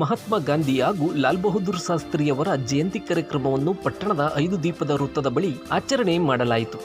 ಮಹಾತ್ಮ ಗಾಂಧಿ ಹಾಗೂ ಲಾಲ್ ಬಹದ್ದೂರ್ ಶಾಸ್ತ್ರಿಯವರ ಜಯಂತಿ ಕಾರ್ಯಕ್ರಮವನ್ನು ಪಟ್ಟಣದ ಐದು ದೀಪದ ವೃತ್ತದ ಬಳಿ ಆಚರಣೆ ಮಾಡಲಾಯಿತು.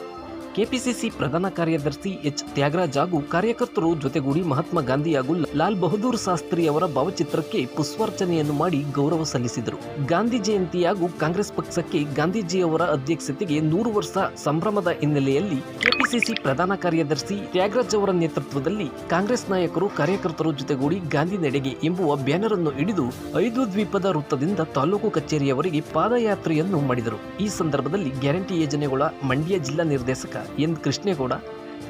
ಕೆಪಿಸಿಸಿ ಪ್ರಧಾನ ಕಾರ್ಯದರ್ಶಿ ಎಚ್. ತ್ಯಾಗರಾಜ್ ಹಾಗೂ ಕಾರ್ಯಕರ್ತರು ಜೊತೆಗೂಡಿ ಮಹಾತ್ಮ ಗಾಂಧಿ ಹಾಗೂ ಲಾಲ್ ಬಹದ್ದೂರ್ ಶಾಸ್ತ್ರಿ ಅವರ ಭಾವಚಿತ್ರಕ್ಕೆ ಪುಷ್ಪಾರ್ಚನೆಯನ್ನು ಮಾಡಿ ಗೌರವ ಸಲ್ಲಿಸಿದರು. ಗಾಂಧಿ ಜಯಂತಿ ಹಾಗೂ ಕಾಂಗ್ರೆಸ್ ಪಕ್ಷಕ್ಕೆ ಗಾಂಧೀಜಿಯವರ ಅಧ್ಯಕ್ಷತೆಗೆ ನೂರು ವರ್ಷ ಸಂಭ್ರಮದ ಹಿನ್ನೆಲೆಯಲ್ಲಿ ಕೆಪಿಸಿಸಿ ಪ್ರಧಾನ ಕಾರ್ಯದರ್ಶಿ ತ್ಯಾಗರಾಜ್ ಅವರ ನೇತೃತ್ವದಲ್ಲಿ ಕಾಂಗ್ರೆಸ್ ನಾಯಕರು ಕಾರ್ಯಕರ್ತರು ಜೊತೆಗೂಡಿ ಗಾಂಧಿ ನಡೆಗೆ ಎಂಬುವ ಬ್ಯಾನರ್ ಅನ್ನು ಹಿಡಿದು ಐದು ದ್ವೀಪದ ವೃತ್ತದಿಂದ ತಾಲೂಕು ಕಚೇರಿಯವರೆಗೆ ಪಾದಯಾತ್ರೆಯನ್ನು ಮಾಡಿದರು. ಈ ಸಂದರ್ಭದಲ್ಲಿ ಗ್ಯಾರಂಟಿ ಯೋಜನೆಗಳ ಮಂಡ್ಯ ಜಿಲ್ಲಾ ನಿರ್ದೇಶಕ N Krishnegowda,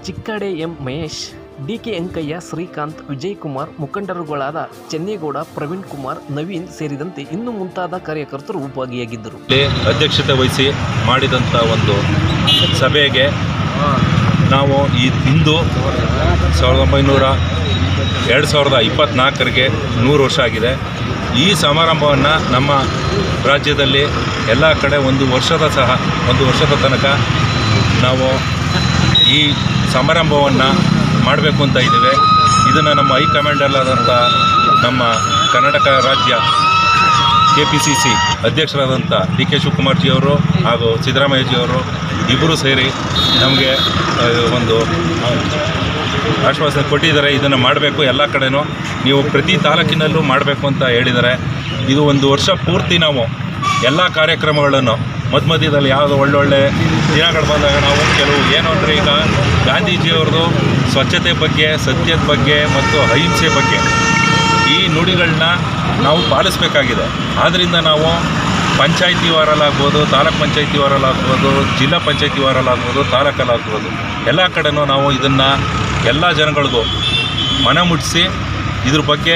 ಚಿಕ್ಕಡೆ M Mahesh D K Ankaiah, Srikanth Vijay Kumar ಮುಖಂಡರುಗಳಾದ Chennegowda, Praveen Kumar, Naveen ಸೇರಿದಂತೆ ಇನ್ನು ಮುಂತಾದ ಕಾರ್ಯಕರ್ತರು ಭಾಗಿಯಾಗಿದ್ದರು ಅಧ್ಯಕ್ಷತೆ ವಹಿಸಿ ಮಾಡಿದಂಥ ಒಂದು ಸಭೆಗೆ ನಾವು ಈ ಇಂದು ಸಾವಿರದ ಒಂಬೈನೂರ ಎರಡು ಸಾವಿರದ ಇಪ್ಪತ್ತ್ನಾಲ್ಕರಿಗೆ ನೂರು ವರ್ಷ ಆಗಿದೆ. ಈ ಸಮಾರಂಭವನ್ನು ನಮ್ಮ ರಾಜ್ಯದಲ್ಲಿ ಎಲ್ಲ ಕಡೆ ಒಂದು ವರ್ಷದ ಸಹ, ಒಂದು ವರ್ಷದ ತನಕ ನಾವು ಈ ಸಮಾರಂಭವನ್ನು ಮಾಡಬೇಕು ಅಂತ ಇದ್ದೇವೆ. ಇದನ್ನು ನಮ್ಮ ಹೈಕಮಾಂಡಲ್ಲಾದಂಥ ನಮ್ಮ ಕರ್ನಾಟಕ ರಾಜ್ಯ ಕೆ ಪಿ ಸಿ ಸಿ ಅಧ್ಯಕ್ಷರಾದಂಥ ಡಿ ಕೆ ಶಿವಕುಮಾರ್ಜಿಯವರು ಹಾಗೂ ಸಿದ್ದರಾಮಯ್ಯಜಿಯವರು ಇಬ್ಬರು ಸೇರಿ ನಮಗೆ ಒಂದು ಆಶ್ವಾಸನೆ ಕೊಟ್ಟಿದ್ದಾರೆ. ಇದನ್ನು ಮಾಡಬೇಕು ಎಲ್ಲ ಕಡೆನೂ. ನೀವು ಪ್ರತಿ ತಾಲೂಕಿನಲ್ಲೂ ಮಾಡಬೇಕು ಅಂತ ಹೇಳಿದ್ದಾರೆ. ಇದು ಒಂದು ವರ್ಷ ಪೂರ್ತಿ ನಾವು ಎಲ್ಲ ಕಾರ್ಯಕ್ರಮಗಳನ್ನು ಮಧ್ಯ ಮಧ್ಯದಲ್ಲಿ ಯಾವುದೋ ಒಳ್ಳೊಳ್ಳೆ ದಿನಗಳು ಬಂದಾಗ ನಾವು ಕೆಲವು ಏನು ಅಂದರೆ ಈಗ ಗಾಂಧೀಜಿಯವ್ರದ್ದು ಸ್ವಚ್ಛತೆ ಬಗ್ಗೆ, ಸತ್ಯದ ಬಗ್ಗೆ ಮತ್ತು ಅಹಿಂಸೆ ಬಗ್ಗೆ ಈ ನುಡಿಗಳನ್ನ ನಾವು ಪಾಲಿಸಬೇಕಾಗಿದೆ. ಆದ್ದರಿಂದ ನಾವು ಪಂಚಾಯಿತಿ ವಾರಲ್ಲಾಗ್ಬೋದು, ತಾಲೂಕ್ ಪಂಚಾಯಿತಿ ವಾರಲ್ಲಾಗ್ಬೋದು, ಜಿಲ್ಲಾ ಪಂಚಾಯಿತಿ ವಾರಲ್ಲಾಗ್ಬೋದು, ತಾಲೂಕಲ್ಲಾಗ್ಬೋದು, ಎಲ್ಲ ಕಡೆನೂ ನಾವು ಇದನ್ನು ಎಲ್ಲ ಜನಗಳಿಗೂ ಮನ ಮುಟ್ಟಿಸಿ ಇದ್ರ ಬಗ್ಗೆ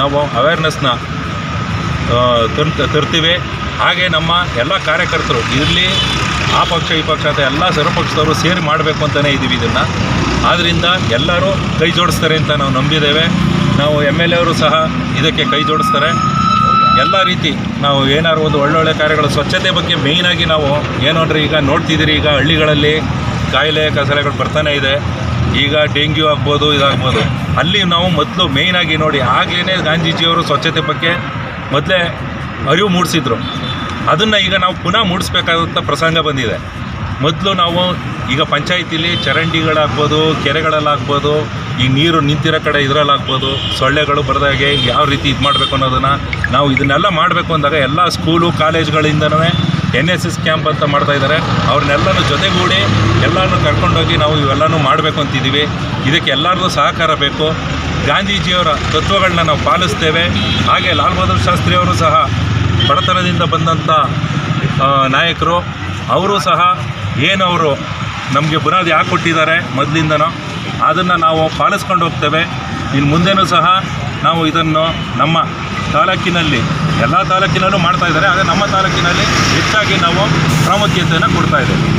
ನಾವು ಅವೇರ್ನೆಸ್ನ ತರ್, ತರ್ತೀವಿ. ಹಾಗೆ ನಮ್ಮ ಎಲ್ಲ ಕಾರ್ಯಕರ್ತರು, ಇರಲಿ, ಆ ಪಕ್ಷ, ಈ ಪಕ್ಷ ಅಂತ ಎಲ್ಲ ಸರ್ವಪಕ್ಷದವರು ಸೇರಿ ಮಾಡಬೇಕು ಅಂತಲೇ ಇದ್ದೀವಿ ಇದನ್ನು. ಆದ್ದರಿಂದ ಎಲ್ಲರೂ ಕೈ ಜೋಡಿಸ್ತಾರೆ ಅಂತ ನಾವು ನಂಬಿದ್ದೇವೆ. ನಾವು ಎಂ ಎಲ್ ಎವರು ಸಹ ಇದಕ್ಕೆ ಕೈ ಜೋಡಿಸ್ತಾರೆ. ಎಲ್ಲ ರೀತಿ ನಾವು ಏನಾದ್ರು ಒಂದು ಒಳ್ಳೊಳ್ಳೆ ಕಾರ್ಯಗಳು, ಸ್ವಚ್ಛತೆ ಬಗ್ಗೆ ಮೇಯ್ನಾಗಿ ನಾವು ಏನು ಈಗ ನೋಡ್ತಿದ್ದೀರಿ, ಈಗ ಹಳ್ಳಿಗಳಲ್ಲಿ ಕಾಯಿಲೆ, ಕಸರೆಗಳು ಬರ್ತಾನೆ ಇದೆ. ಈಗ ಡೆಂಗ್ಯೂ ಆಗ್ಬೋದು, ಇದಾಗ್ಬೋದು. ಅಲ್ಲಿ ನಾವು ಮೊದಲು ಮೇಯ್ನಾಗಿ ನೋಡಿ ಆಗಲೇ ಗಾಂಧೀಜಿಯವರು ಸ್ವಚ್ಛತೆ ಬಗ್ಗೆ ಮೊದಲೇ ಅರಿವು ಮೂಡಿಸಿದ್ರು. ಅದನ್ನು ಈಗ ನಾವು ಪುನಃ ಮೂಡಿಸ್ಬೇಕಾದಂಥ ಪ್ರಸಂಗ ಬಂದಿದೆ. ಮೊದಲು ನಾವು ಈಗ ಪಂಚಾಯತಿಲಿ ಚರಂಡಿಗಳಾಗ್ಬೋದು, ಕೆರೆಗಳಲ್ಲಾಗ್ಬೋದು, ಈ ನೀರು ನಿಂತಿರೋ ಕಡೆ ಇದರಲ್ಲಾಗ್ಬೋದು, ಸೊಳ್ಳೆಗಳು ಬರೆದಾಗೆ ಯಾವ ರೀತಿ ಇದು ಮಾಡಬೇಕು ಅನ್ನೋದನ್ನು ನಾವು ಇದನ್ನೆಲ್ಲ ಮಾಡಬೇಕು ಅಂದಾಗ ಎಲ್ಲ ಸ್ಕೂಲು ಕಾಲೇಜ್ಗಳಿಂದನೂ ಎನ್ ಎಸ್ ಎಸ್ ಕ್ಯಾಂಪ್ ಅಂತ ಮಾಡ್ತಾ ಇದ್ದಾರೆ. ಅವ್ರನ್ನೆಲ್ಲನೂ ಜೊತೆಗೂಡಿ ಎಲ್ಲರನ್ನೂ ಕರ್ಕೊಂಡೋಗಿ ನಾವು ಇವೆಲ್ಲನೂ ಮಾಡಬೇಕು ಅಂತಿದ್ದೀವಿ. ಇದಕ್ಕೆ ಎಲ್ಲರಿಗೂ ಸಹಕಾರ ಬೇಕು. ಗಾಂಧೀಜಿಯವರ ತತ್ವಗಳನ್ನ ನಾವು ಪಾಲಿಸ್ತೇವೆ. ಹಾಗೆ ಲಾಲ್ ಬಹದ್ದೂರ್ ಶಾಸ್ತ್ರಿಯವರು ಸಹ ಬಡತನದಿಂದ ಬಂದಂಥ ನಾಯಕರು, ಅವರು ಸಹ ಏನು ಅವರು ನಮಗೆ ಬುನಾದಿ ಯಾಕೆ ಕೊಟ್ಟಿದ್ದಾರೆ ಮೊದಲಿಂದನೋ. ಅದನ್ನು ನಾವು ಪಾಲಿಸ್ಕೊಂಡು ಹೋಗ್ತೇವೆ. ಇನ್ನು ಮುಂದೆನೂ ಸಹ ನಾವು ಇದನ್ನು ನಮ್ಮ ತಾಲೂಕಿನಲ್ಲಿ ಎಲ್ಲ ತಾಲೂಕಿನಲ್ಲೂ ಮಾಡ್ತಾ ಇದ್ದಾರೆ ಆದರೆ ನಮ್ಮ ತಾಲೂಕಿನಲ್ಲಿ ಹೆಚ್ಚಾಗಿ ನಾವು ಪ್ರಾಮುಖ್ಯತೆಯನ್ನು ಕೊಡ್ತಾ ಇದ್ದೇವೆ.